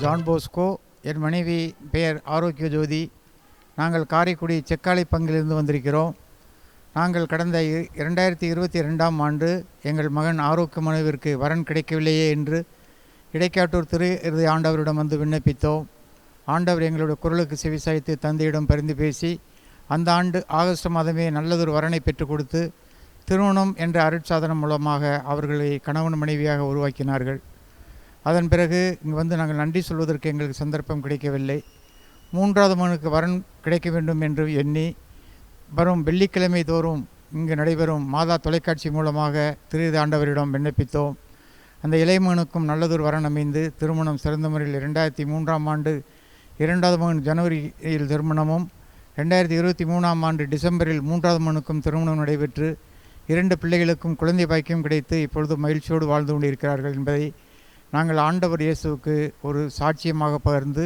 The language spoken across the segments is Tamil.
ஜான் போஸ்கோ என் மனைவி பெயர் ஆரோக்கிய ஜோதி. நாங்கள் காரைக்குடி செக்காலை பங்கிலிருந்து வந்திருக்கிறோம். நாங்கள் கடந்த இ- இரண்டாயிரத்தி இருபத்தி ரெண்டாம் ஆண்டு எங்கள் மகன் ஆரோக்கிய மனுவிற்கு வரன் கிடைக்கவில்லையே என்று இடைக்காட்டூர் திரு இறுதி ஆண்டவரிடம் வந்து விண்ணப்பித்தோம். ஆண்டவர் எங்களுடைய குரலுக்கு செவிசாய்த்து தந்தையிடம் பரிந்து பேசி அந்த ஆண்டு ஆகஸ்ட் மாதமே நல்லதொரு வரனை பெற்றுக் கொடுத்து திருமணம் என்ற அருட்சாதனம் மூலமாக அவர்களை கணவன் மனைவியாக உருவாக்கினார்கள். அதன் பிறகு இங்கு வந்து நாங்கள் நன்றி சொல்வதற்கு எங்களுக்கு சந்தர்ப்பம் கிடைக்கவில்லை. மூன்றாவது மகனுக்கு வரன் கிடைக்க வேண்டும் என்று எண்ணி வரும் வெள்ளிக்கிழமை தோறும் இங்கு நடைபெறும் மாதா தொலைக்காட்சி மூலமாக திரு ஆண்டவரிடம் விண்ணப்பித்தோம். அந்த இளைமகனுக்கும் நல்லதொரு வரன் அமைந்து திருமணம் சிறந்த முறையில் இரண்டாயிரத்தி மூன்றாம் ஆண்டு இரண்டாவது மகன் ஜனவரியில் திருமணமும் ரெண்டாயிரத்தி இருபத்தி மூணாம் ஆண்டு டிசம்பரில் மூன்றாவது மகனுக்கும் திருமணம் நடைபெற்று இரண்டு பிள்ளைகளுக்கும் குழந்தை பாக்கியம் கிடைத்து இப்பொழுது மகிழ்ச்சியோடு வாழ்ந்து கொண்டிருக்கிறார்கள் என்பதை நாங்கள் ஆண்டவர் இயேசுவுக்கு ஒரு சாட்சியமாக பகிர்ந்து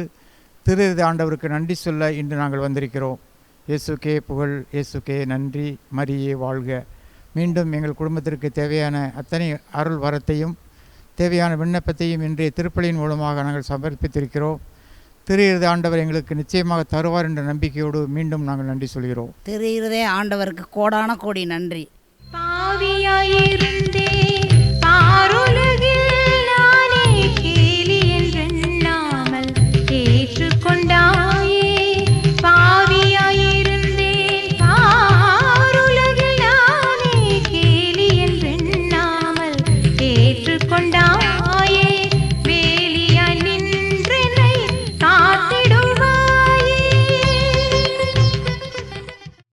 திரு ஆண்டவருக்கு நன்றி சொல்ல இன்று நாங்கள் வந்திருக்கிறோம். இயேசுக்கே புகழ் இயேசுக்கே நன்றி மரியே வாழ்க. மீண்டும் எங்கள் குடும்பத்திற்கு தேவையான அத்தனை அருள் வரத்தையும் தேவையான விண்ணப்பத்தையும் இன்றைய திருப்பலியின் மூலமாக நாங்கள் சமர்ப்பித்திருக்கிறோம். திரு இறுதி ஆண்டவர் எங்களுக்கு நிச்சயமாக தருவார் என்ற நம்பிக்கையோடு மீண்டும் நாங்கள் நன்றி சொல்கிறோம். திரு இருதய ஆண்டவருக்கு கோடான கோடி நன்றி. பாவியாயிருந்தே